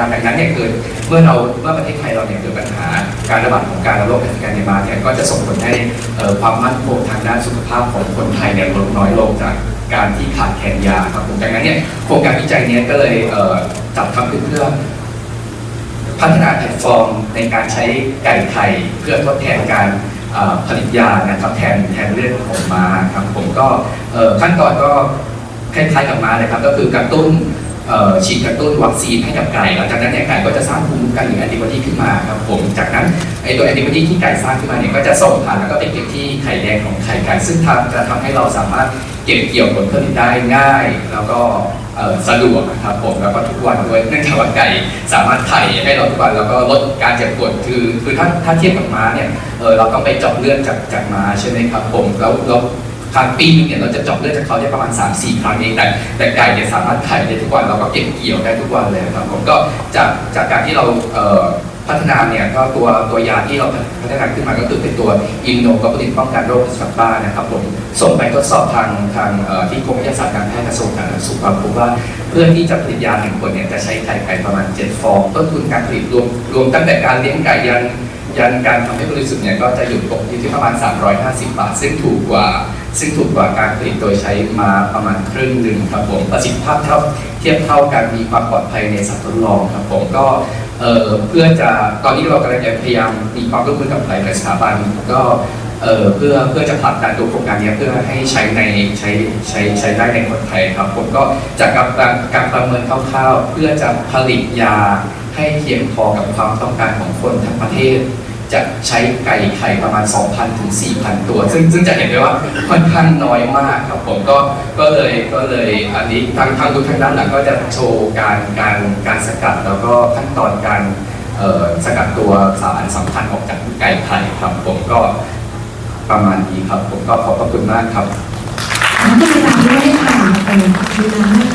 ดังนั้นเนี่ยเกิดเมื่อเราเมื่อประเทศไทยเราเนี่ยเกิดปัญหาการระบาดของการระโรคแอฟริกันในมาเนี่ยก็จะส่งผลให้ความมั่นคงทางด้านสุขภาพของคนไทยเนี่ยลดน้อยลงจากการที่ขาดแคลนยาครับผมดังนั้นเนี่ยโครงการวิจัยเนี้ก็เลยเจัดทำขึ้นเพื่อพัฒนาแพลตฟอร์มในการใช้ไก่ไข่เพื่อทดแทนการผลิตยานะครับแทนแทนเลือดของม้าครับผมก็ขั้นตอนก็คล้ายๆกับม้าเลยครับก็คือกระตุ้น ฉีดกระตุ้นวัคซีนให้กับไก่หลังจากนั้นเนี่ยไก่ก็จะสร้างภูมิคุ้มกันหรือแอนติบอดีขึ้นมาครับผมจากนั้นไอตัวแอนติบอดีที่ไก่สร้างขึ้นมาเนี่ยก็จะส่งผ่านแล้วก็ไปเก็บที่ไข่แดงของไข่ไก่ซึ่งทำจะทำให้เราสามารถเก็บเกี่ยวผลผลิตได้ง่าย แล้วก็สะดวกนะครับผมแล้วก็ทุกวันด้วยเนื่องจากว่าไก่สามารถไข่ให้เราทุกวันแล้วก็ลดการเจ็บปวดคือคือถ้าถ้าเทียบกับม้าเนี่ยเออเราต้องไปเจาะเลือดจากจากม้าใช่ไหมครับผมแล้วแล้ว ครั้งปีนึงเนี่ยเราจะเจาะเลือดจากเขาได้ประมาณ 3-4 ครั้งเองแต่แต่ไก่เนี่ยสามารถไข่ได้ทุกวันเราก็เก็บเกี่ยวได้ทุกวันเลยครับผมก็จากจากการที่เราเพัฒนาเนี่ยก็ตัวตัวยาที่เราพัฒนาขึ้นมาก็คือเป็นตัวอิมโนกลบูลินป้องกันโรคสตับบ้านะครับผมส่งไปทดสอบทางทางที่กรมวิทยาศาสตร์การแพทย์กระทรวงสาธารณสุขครับพบว่าเพื่อที่จะผลิตยาหนึ่งคนเนี่ยจะใช้ไข่ไก่ประมาณ 7 ฟอง ต้นทุนการผลิตรวมรวมตั้งแต่การเลี้ยงไก่ยัน ยันการทำให้บริสุทธิ์เนี่ยก็จะอยู่ตกอยู่ที่ประมาณ 350 บาท ซึ่งถูกกว่า ซึ่งถูกกว่าการผลิตโดยใช้มาประมาณครึ่งหนึ่งครับผมประสิทธิภาพเท่าเทียบเท่ากันมีความปลอดภัยในสัตว์ทดลองครับผมก็เเพื่อจะตอนนี้เรากำลังพยายามมีความร่วมมือกับหลายสถาบันก็เเพื่อเพื่อจะผลักดันตัวโครงการนี้เพื่อให้ใช้ในใช้ใช้ใช้ได้ในคนไทยครับผมก็จากการการประเมินคร่าวๆ เพื่อจะผลิตยาให้เพียงพอกับความต้องการของคนทั้งประเทศ จะใช้ไก่ไข่ประมาณ 2,000 ถึง 4,000 ตัว ซึ่งซึ่งจะเห็นได้ว่าค่อนข้างน้อยมากครับผมก็ก็เลยก็เลยอันนี้ทางทางดูทางด้านหลังก็จะโชว์การการการสกัดแล้วก็ขั้นตอนการเอ่อสกัดตัวสารสำคัญออกจากไก่ไข่ครับผมก็ประมาณนี้ครับ ผมก็ขอบพระคุณมากครับขอบคุณอาจารย์ด้วย